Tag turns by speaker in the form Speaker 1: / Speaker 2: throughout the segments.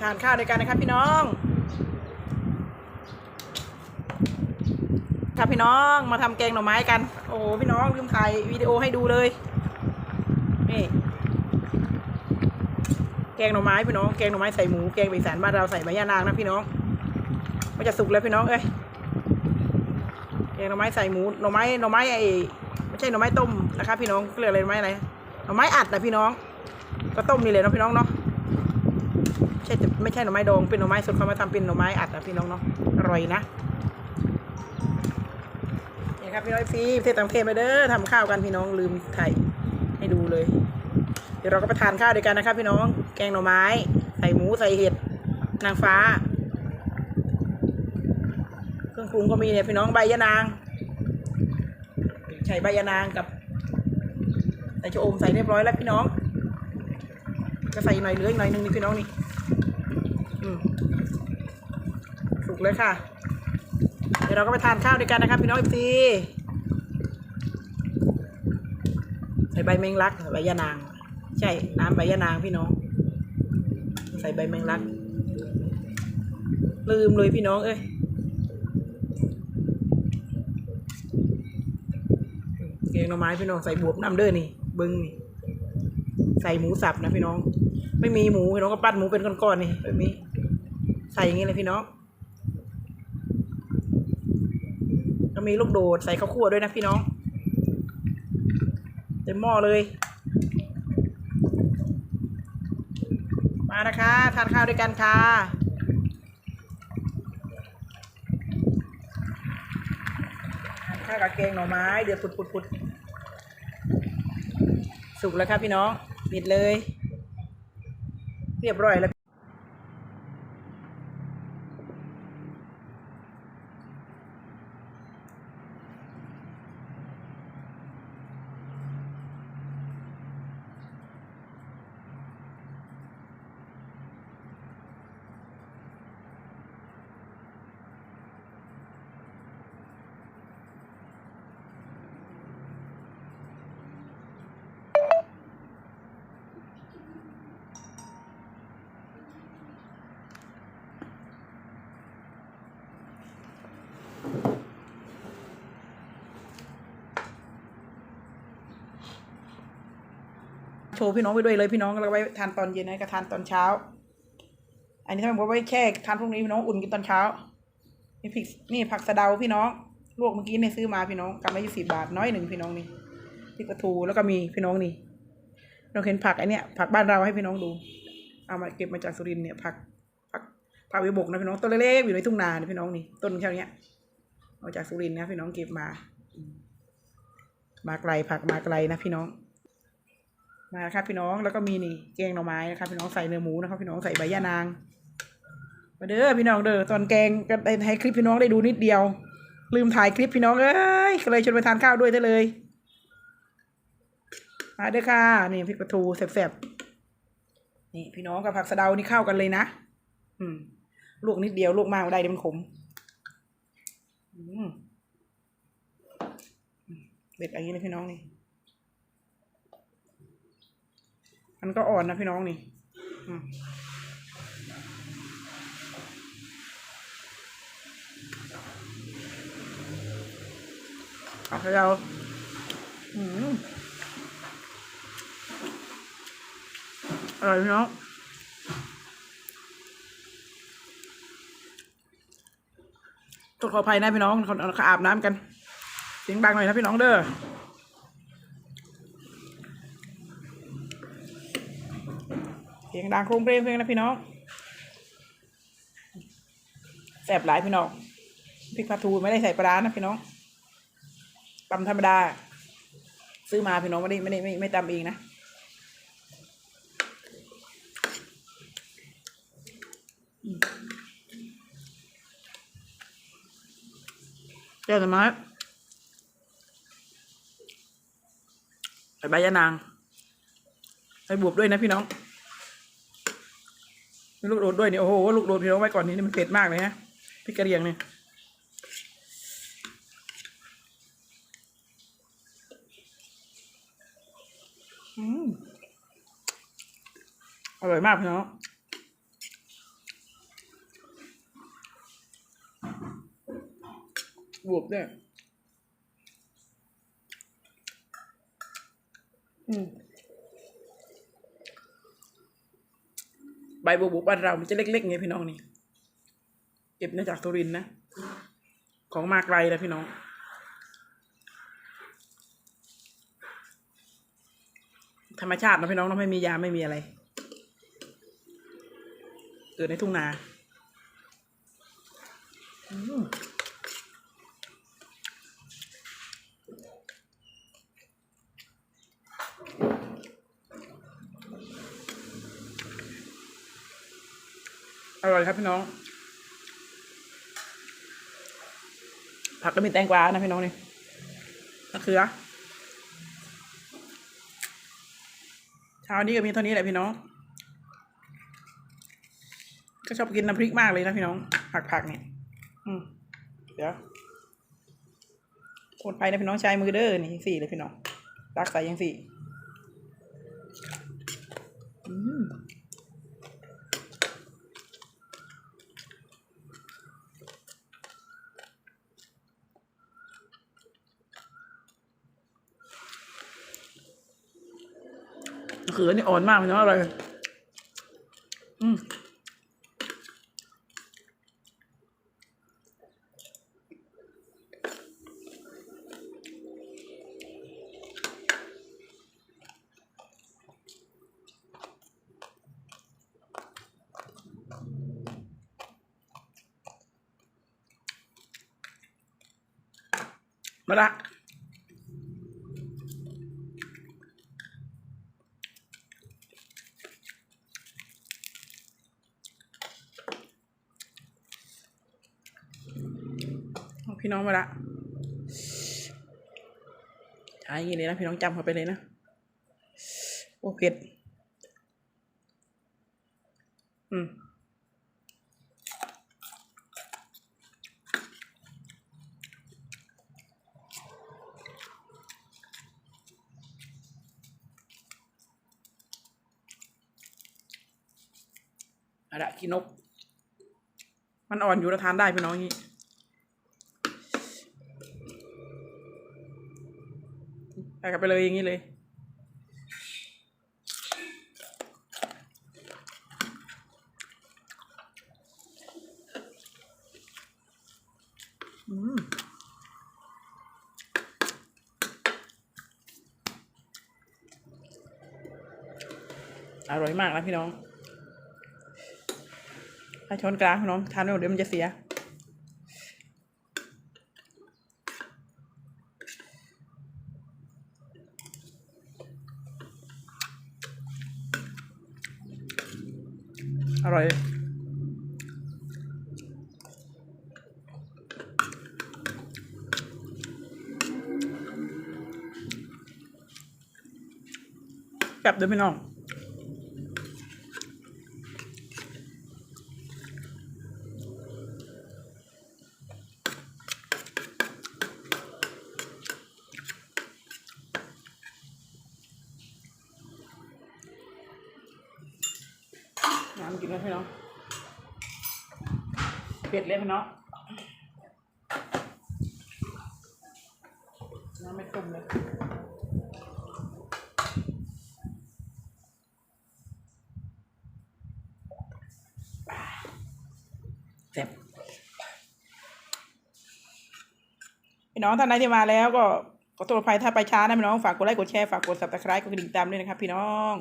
Speaker 1: ทานข้าวด้วยกันนะครับพี่น้องครับพี่น้องมาทำแกงหน่อไม้กัน โอ้โหพี่น้องลืมถ่ายวิดีโอให้ดูเลย นี่ แกงหน่อไม้พี่น้อง แกงหน่อไม้ใส่หมู แกงใบสานบ้านเราใส่ใบยานางนะพี่น้อง มันจะสุกแล้วพี่น้องเอ้ย แกงหน่อไม้ใส่หมู หน่อไม้ หน่อไม้ไอ้ไม่ใช่หน่อไม้ต้มนะครับพี่น้องเรียกอะไรหน่อไม้อะไร หน่อไม้อัดนะพี่น้อง ก็ต้มนี่เลยนะพี่น้องเนาะ ใช่ไม่ใช่หน่อไม้ดองเป็นหน่อไม้สดเขามาทำเป็นหน่อไม้อัดนะพี่น้องเนาะอร่อยนะนี่ครับพี่น้องฟีเทศต่างประเทศมาเด้อทำข้าวกันพี่น้องลืมถ่ายให้ดูเลย เดี๋ยวเราก็ไปทานข้าวด้วยกันนะครับ พี่น้องแกงหน่อไม้ ใส่หมูใส่เห็ดนางฟ้า เครื่องปรุงก็มีเนี่ยพี่น้องใบยะนางใส่ใบยะนางกับใส่ชะอมใส่เรียบร้อยแล้วพี่น้องก็ใส่หน่อยเหลืออีกหน่อยหนึงนี่พี่น้องนี่ สุกเลยค่ะ เดี๋ยวเราก็ไปทานข้าวด้วยกันนะครับพี่น้องอีซีใส่ใบแมงลักใบยะนาง ใช่น้ำใบยะนางพี่น้อง ใส่ใบแมงลัก ลืมเลยพี่น้องเอ้ยแกงหน่อไม้พี่น้องใส่บวบน้ำเด้อนี่บิ้งนี่ใส่หมูสับนะพี่น้อง ไม่มีหมูพี่น้องก็ปั้นหมูเป็นก้อนๆนี่แบบนี้ ใส่อย่างนี้เลยพี่น้องก็มีลูกโดดใส่ข้าวคั่วด้วยนะพี่น้องเต็มหม้อเลย มานะคะทานข้าวด้วยกันค่ะข้าวกับแกงหน่อไม้เดือดปุดๆๆสุกแล้วครับพี่น้องปิดเลย เรียบร้อยแล้ว โชว์พี่น้องไปด้วยเลยพี่น้องแล้วก็ไว้ทานตอนเย็นนะก็ทานตอนเช้า อันนี้ถ้ามันไว้แช่ทานพรุ่งนี้พี่น้องอุ่นกินตอนเช้า นี่พริกนี่ผักสะเดาพี่น้องลวกเมื่อกี้เนี่ยซื้อมาพี่น้องกำละยี่สิบาทน้อยหนึ่งพี่น้องนี่พริกกระทูแล้วก็มีพี่น้องนี่เราเห็นผักไอเนี้ยผักบ้านเราให้พี่น้องดู เอามาเก็บมาจากสุรินทร์เนี่ยผักผักผักวิบกนะพี่น้องต้นเล็กๆอยู่ในทุ่งนาเนี่ยพี่น้องนี่ต้นแค่เนี้ยเอาจากสุรินทร์นะพี่น้องเก็บมา มาไกลผักมาไกลนะพี่น้อง มาครับพี่น้องแล้วก็มีนี่แกงหน่อไม้นะครับพี่น้องใส่เนื้อหมูนะครับพี่น้องใส่ใบย่านางมาเด้อพี่น้องเด้อตอนแกงก็ได้ให้คลิปพี่น้องได้ดูนิดเดียว ลืมถ่ายคลิปพี่น้องเอ้ยก็เลยชวนไปทานข้าวด้วยซะเลยมาเด้อค่ะนี่พริกปลาทูแซ่บๆนี่พี่น้องกับผักสะเดานี่เข้ากันเลยนะอืมลวกนิดเดียวลวกมากได้เดี๋ยวมันขมอืมเด็ดอย่างนี้เลยพี่น้องนี่ มันก็อ่อนนะพี่น้องนี่อืมเอาเราอืมอร่อยพี่น้องต้องขออภัยนะพี่น้องเขาอาบน้ำกันเสียงดังหน่อยนะพี่น้องเด้อ สียงดังโครงเพลงเพลงนะพี่น้องแสบหลายพี่น้องพริกปลาทูไม่ได้ใส่ปลาร้านะพี่น้องตำธรรมดา ซื้อมาพี่น้องไม่ได้ไม่ได้ไม่ไม่ตำเองนะอืมเจ้าสมัยใส่ใบยะนางใส่บวบด้วยนะพี่น้อง ลูกโดดด้วยเนี่ยโอ้โหลูกโดดพี่น้องไว้ก่อนนี้นี่มันเผ็ดมากเลยฮะพริกกระเรียงเนี่ยอร่อยมากพี่น้องบวบเนี่ยอืม ใบบัวบกบ้านเรา มันจะเล็กๆไงพี่น้องนี่ เก็บมาจากทุรินนะ ของมาไกลแล้วพี่น้อง ธรรมชาตินะพี่น้องเราไม่มียาไม่มีอะไร เกิดในทุ่งนา อืม อร่อยครับพี่น้อง ผักก็มีแตงกวานะพี่น้องนี่มะเขือเช้านี้ก็มีเท่านี้แหละพี่น้อง ก็ชอบกินน้ำพริกมากเลยนะพี่น้อง ผักผักเนี่ยอืมเดี๋ยวคนไปนะพี่น้องใช้มือเด้อนี่ยังสี่เลยพี่น้องตักใส่ยังสี่ อืม เขือนี่อ่อนมากพี่น้องอร่อยอืมมาละ พี่น้องมาละใช้อย่างนี้เลยนะพี่น้องจำเขาไปเลยนะโอเผ็ดอืมอะระกินก มันอ่อนอยู่แล้วทานได้พี่น้องนี่ กลับไปเลยอย่างนี้เลยอืมอร่อยมากนะพี่น้อง ถ้าช้อนกลางพี่น้องทานไม่หมดเดี๋ยวมันจะเสีย กลับดี๋ยพี่น้องน้ำกินแล้วพี่น้องเผ็ดเลยพี่น้องน้ำไม่ต้มเลยเจ็บ พี่น้องท่านใดที่มาแล้วก็ขอโทษภัยถ้าไปช้านะพี่น้องฝากกดไลค์กดแชร์ฝากกดซับตะไคร้กดกระดิ่งตามด้วยนะครับ พี่น้อง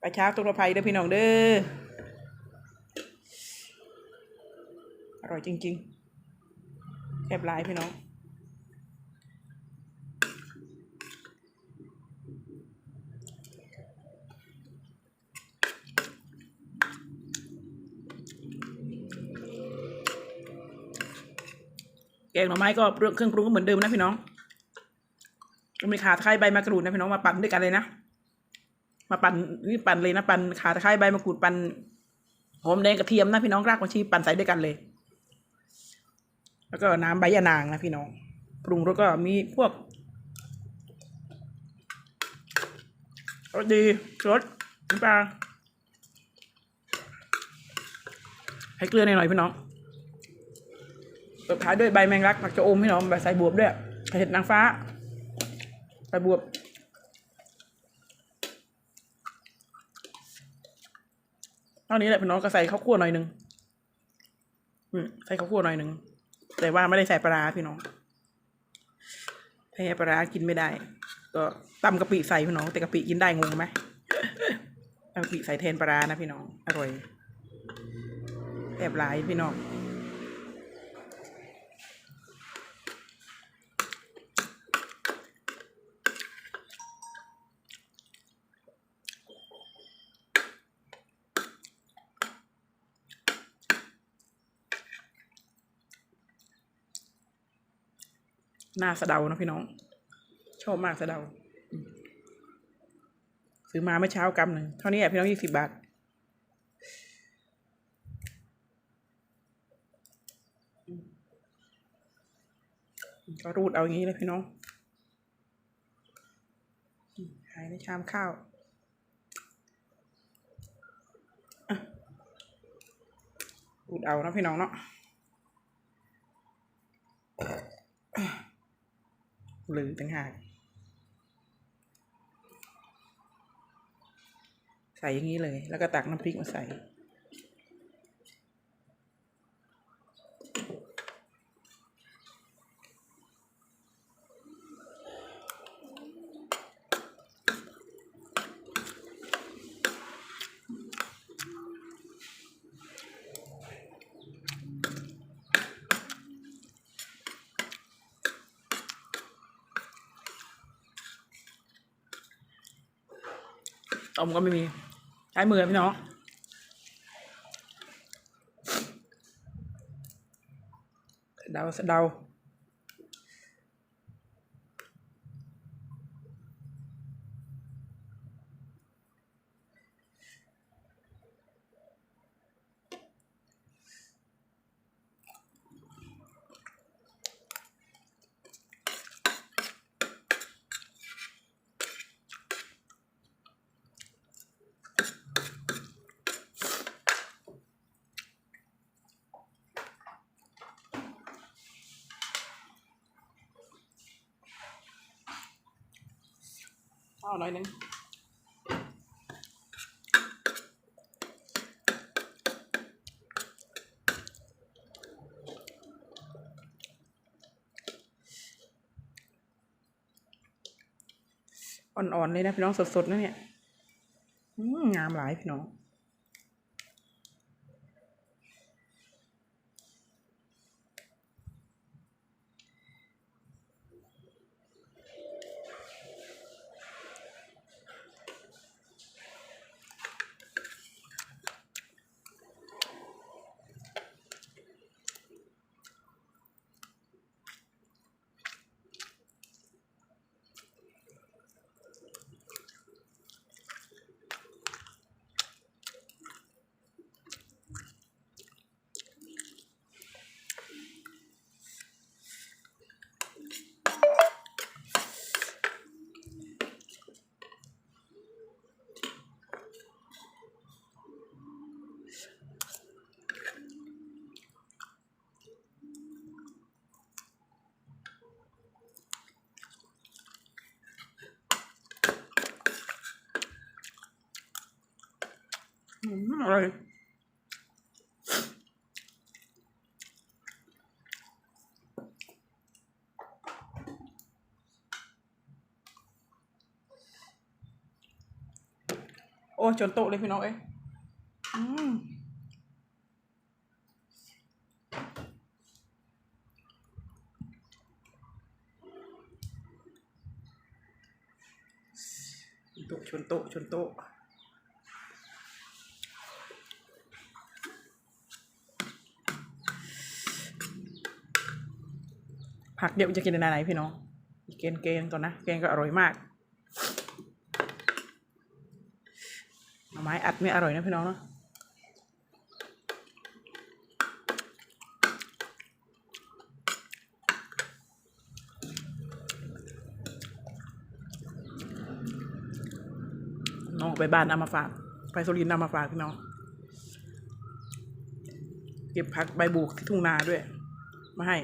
Speaker 1: ไปช้าตัวภัยเด้อพี่น้องเด้ออร่อยจริงๆแคบหลายพี่น้อง งหน่อไม้ก็เรื่องเครื่องปรุงก็เหมือนเดิมนะพี่น้องก็มีขาตะไคร้ใบมะกรูดนะพี่น้องมาปั่นด้วยกันเลยนะมาปั่นนี่ปั่นเลยนะปั่นขาตะไคร้ใบมะกรูดปั่นหอมแดงกระเทียมนะพี่น้องรากผักชีปั่นใส่ด้วยกันเลย แล้วก็น้ำใบยะนางนะพี่น้อง ปรุงแล้วก็มีพวกรสดีรสน้ำปลาให้เกลือหน่อยๆพี่น้อง ตบท้ายด้วยใบแมงลักผักชะอมพี่น้องใบใส่บวบด้วยเห็ดนางฟ้าใส่บวบเท่านี้แหละพี่น้องก็ใส่ข้าวคั่วหน่อยหนึ่งอืมใส่ข้าวคั่วหน่อยหนึ่งแต่ว่าไม่ได้ใส่ปลาพี่น้องถ้าใส่ปลากินไม่ได้ ก็ตำกะปิใส่พี่น้อง แต่กะปิกินได้งงไหมตำกะปิใส่แทนปลานะพี่น้อง อร่อยแอบหลายพี่น้อง หน้าสะเดานะพี่น้อง ชอบมากสะเดา ซื้อมาเมื่อเช้ากำหนึ่งเท่านี้แหละพี่น้องยี่สิบบาทก็รูดเอาอย่างนี้เลยพี่น้องอืมขายในชามข้าวอะรูดเอานะพี่น้องเนาะ หรือต่างหาก ใส่อย่างนี้เลย แล้วก็ตักน้ำพริกมาใส่ ต้มก็ไม่มี ใช้มือพี่น้องเดาเดาาหน่อยนึงอ่อนๆเลยนะพี่น้องสดๆนะเนี่ยงามหลายพี่น้อง โอ้จนโตเลยพี่น้องเอ้ยอืมโต๊ะชนโต๊ะชนโต๊ะ ผักเดี๋ยวจะกินในไหนพี่น้องเกณฑ์เกณฑ์ก่อนนะเกณฑ์ก็อร่อยมากหน่อไม้อัดไม่อร่อยนะพี่น้องเนาะน้องไปบ้านเอามาฝาก ไปสุรินทร์เอามาฝากพี่น้อง เก็บผักใบบุกที่ทุ่งนาด้วย มาให้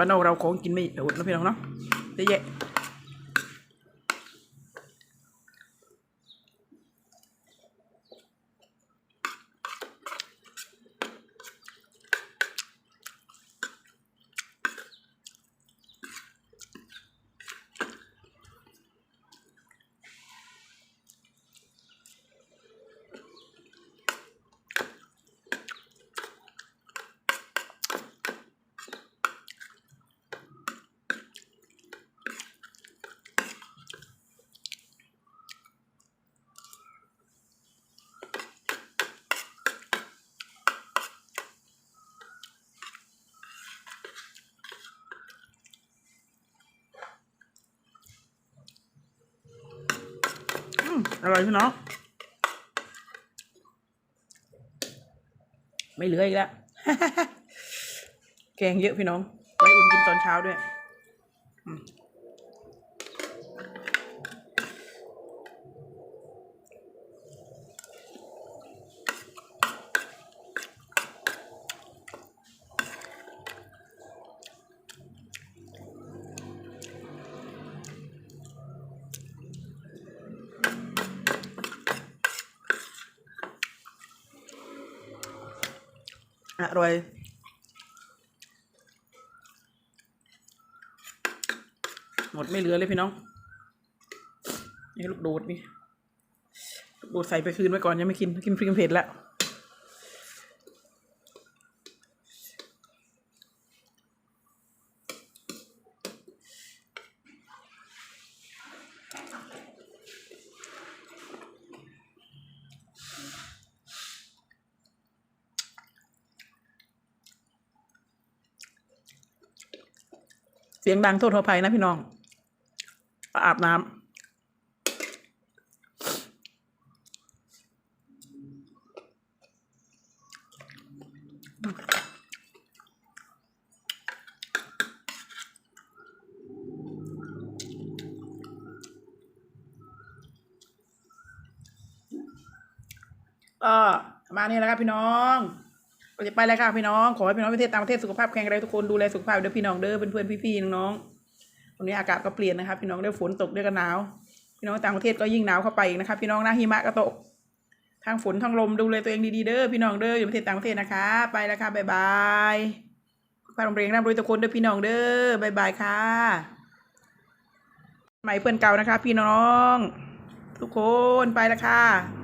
Speaker 1: บ้านนอกเราของกินไม่อดนะพี่น้องเนาะเยอะแยะ อะไร่อยพี่น้องไม่เหลืออีกแล้ว แกงเยอะพี่น้อง ไว้อุ่นกินตอนเช้าด้วย อร่อยหมดไม่เหลือเลยพี่น้อง นี่ลูกโดดนี่ลูกโดดใส่ไปคืนไว้ก่อนยังไม่กิน กินพริกเผ็ดแล้ว เสียงดังโทษขออภัยนะพี่น้อง อาบน้ำก็ประมาณนี้แล้วครับพี่น้อง ก็จะไปแล้วค่ะพี่น้อง ขอให้พี่น้องประเทศต่างประเทศสุขภาพแข็งแรงทุกคนดูแลสุขภาพเด้อพี่น้องเด้อเพื่อนๆพี่ๆน้องๆวันนี้อากาศก็เปลี่ยนนะครับพี่น้องได้ฝนตกด้วยกันหนาว พี่น้องต่างประเทศก็ยิ่งหนาวเข้าไปอีกนะครับพี่น้องนะหิมะก็ตกทางฝนทางลมดูแลตัวเองดีๆเด้อพี่น้องเด้ออยู่ประเทศต่างประเทศนะคะ ไปแล้วค่ะบ๊ายบายพาโรงเรียนร่ำรวยทุกคนเด้อพี่น้องเด้อบ๊ายบายค่ะใหม่เพื่อนเก่านะคะ พี่น้อง ทุกคนไปแล้วค่ะ